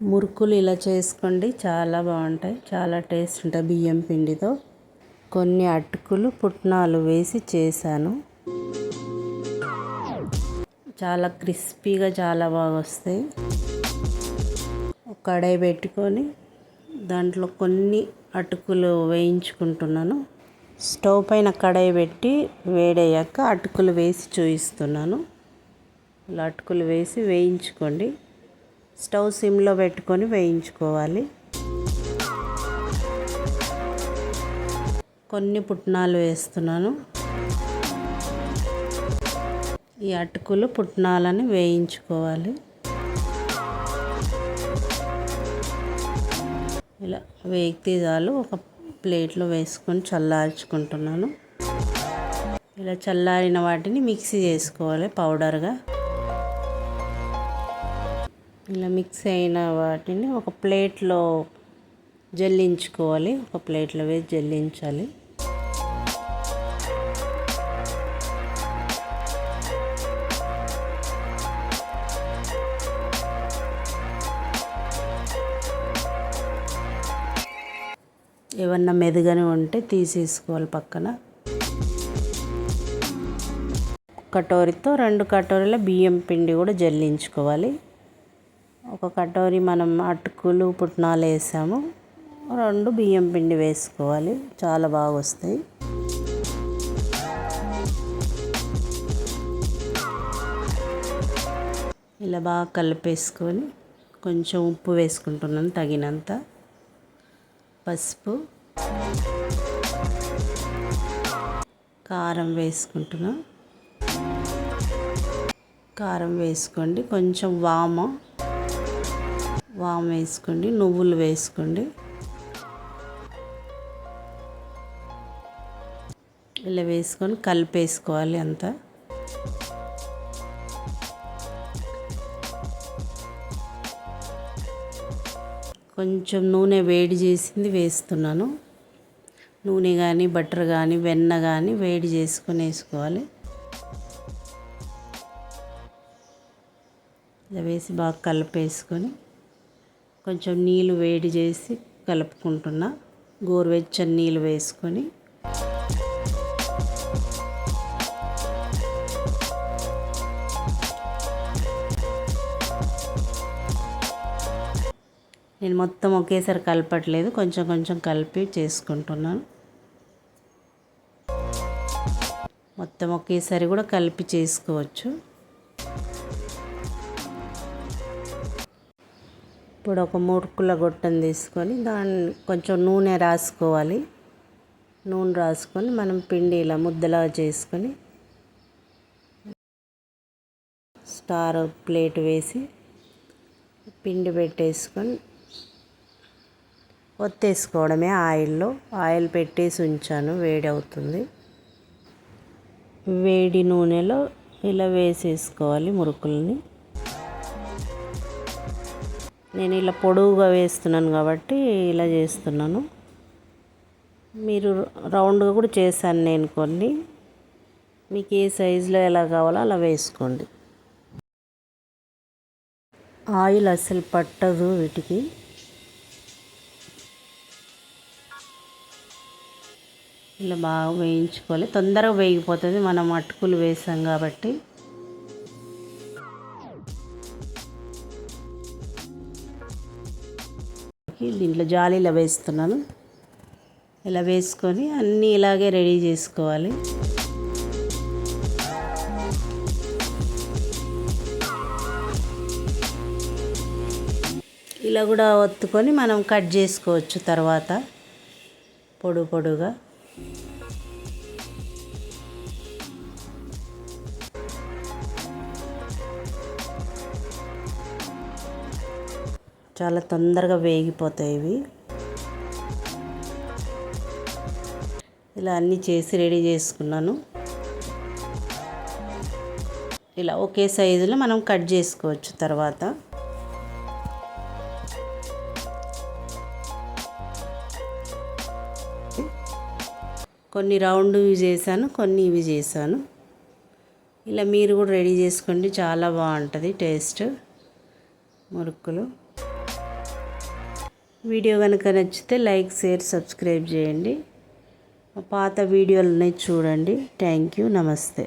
మురుకులు ఇలా చేసుకోండి. చాలా బాగుంటాయి. చాలా టేస్ట్ ఉంటాయి బియ్యం పిండితో. కొన్ని అటుకులు పుట్నాలు వేసి చేశాను. చాలా క్రిస్పీగా చాలా బాగా వస్తాయి. కడాయి పెట్టుకొని దాంట్లో కొన్ని అటుకులు వేయించుకుంటున్నాను. స్టవ్ పైన కడాయి పెట్టి వేడయ్యాక అటుకులు వేసి చూపిస్తున్నాను. ఇలా అటుకులు వేసి వేయించుకోండి. స్టవ్ సిమ్లో పెట్టుకొని వేయించుకోవాలి. కొన్ని పుట్నాలు వేస్తున్నాను. ఈ అటుకులు పుట్నాలని వేయించుకోవాలి. ఇలా వేగితే చాలు ఒక ప్లేట్లో వేసుకొని చల్లార్చుకుంటున్నాను. ఇలా చల్లారిన వాటిని మిక్సీ చేసుకోవాలి పౌడర్గా. ఇలా మిక్స్ అయిన వాటిని ఒక ప్లేట్లో జల్లించుకోవాలి. ఒక ప్లేట్లో వేసి జల్లించాలి. ఏమన్నా మెదుగని ఉంటే తీసేసుకోవాలి పక్కన. కటోరితో రెండు కటోరీల బియ్యం పిండి కూడా జల్లించుకోవాలి. ఒక కటోరీ మనం అటుకులు పుట్నాలు వేసాము. రెండు బియ్యం పిండి వేసుకోవాలి. చాలా బాగా వస్తాయి. ఇలా బాగా కలిపేసుకొని కొంచెం ఉప్పు వేసుకుంటున్నాను తగినంత. పసుపు. కారం వేసుకుంటున్నాను. కారం వేసుకోండి. కొంచెం వామ. వామ్ వేసుకోండి నువ్వులు వేసుకోండి. ఇలా వేసుకొని కలిపేసుకోవాలి అంతా. కొంచెం నూనె వేడి చేసింది వేస్తున్నాను. నూనె కానీ బటర్ కానీ వెన్న కానీ వేడి చేసుకొని వేసుకోవాలి. ఇలా వేసి బాగా కలిపేసుకొని కొంచెం నీళ్ళు వేడి చేసి కలుపుకుంటున్నా. గోరువెచ్చని నీళ్ళు వేసుకొని. నేను మొత్తం ఒకేసారి కలపట్లేదు కొంచెం కొంచెం కలిపి చేసుకుంటున్నాను. మొత్తం ఒకేసారి కూడా కలిపి చేసుకోవచ్చు. ఇప్పుడు ఒక మురుకుల గొట్టం తీసుకొని దాన్ని కొంచెం నూనె రాసుకోవాలి. నూనె రాసుకొని మనం పిండి ఇలా ముద్దలా చేసుకొని స్టార్ ప్లేట్ వేసి పిండి పెట్టేసుకొని ఒత్తేసుకోవడమే ఆయిల్లో. ఆయిల్ పెట్టేసి ఉంచాను వేడి అవుతుంది వేడి నూనెలో ఇలా వేసేసుకోవాలి మురుకుల్ని. నేను ఇలా పొడవుగా వేస్తున్నాను కాబట్టి ఇలా చేస్తున్నాను. మీరు రౌండ్గా కూడా చేశాను నేను కొన్ని. మీకు ఏ సైజులో ఎలా కావాలో అలా వేసుకోండి. ఆయిల్ అస్సలు పట్టదు వీటికి. ఇలా బాగా వేయించుకోవాలి. తొందరగా వేగిపోతుంది. మనం అటుకులు వేసాం కాబట్టి. దీంట్లో జాలీలో వేస్తున్నాను. ఇలా వేసుకొని అన్నీ ఇలాగే రెడీ చేసుకోవాలి. ఇలా కూడా ఒత్తుకొని మనం కట్ చేసుకోవచ్చు తర్వాత పొడు పొడుగా. చాలా తొందరగా వేగిపోతాయి ఇవి. ఇలా అన్నీ చేసి రెడీ చేసుకున్నాను. ఇలా ఒకే సైజులో మనం కట్ చేసుకోవచ్చు తర్వాత. కొన్ని రౌండ్ ఇవి చేశాను కొన్ని ఇవి చేశాను. ఇలా మీరు కూడా రెడీ చేసుకోండి చాలా బాగుంటుంది టేస్ట్. మురుకులు వీడియో కనుక నచ్చితే లైక్ షేర్ సబ్స్క్రైబ్ చేయండి. పాత వీడియోలు ఉన్నాయి చూడండి. Thank you. నమస్తే.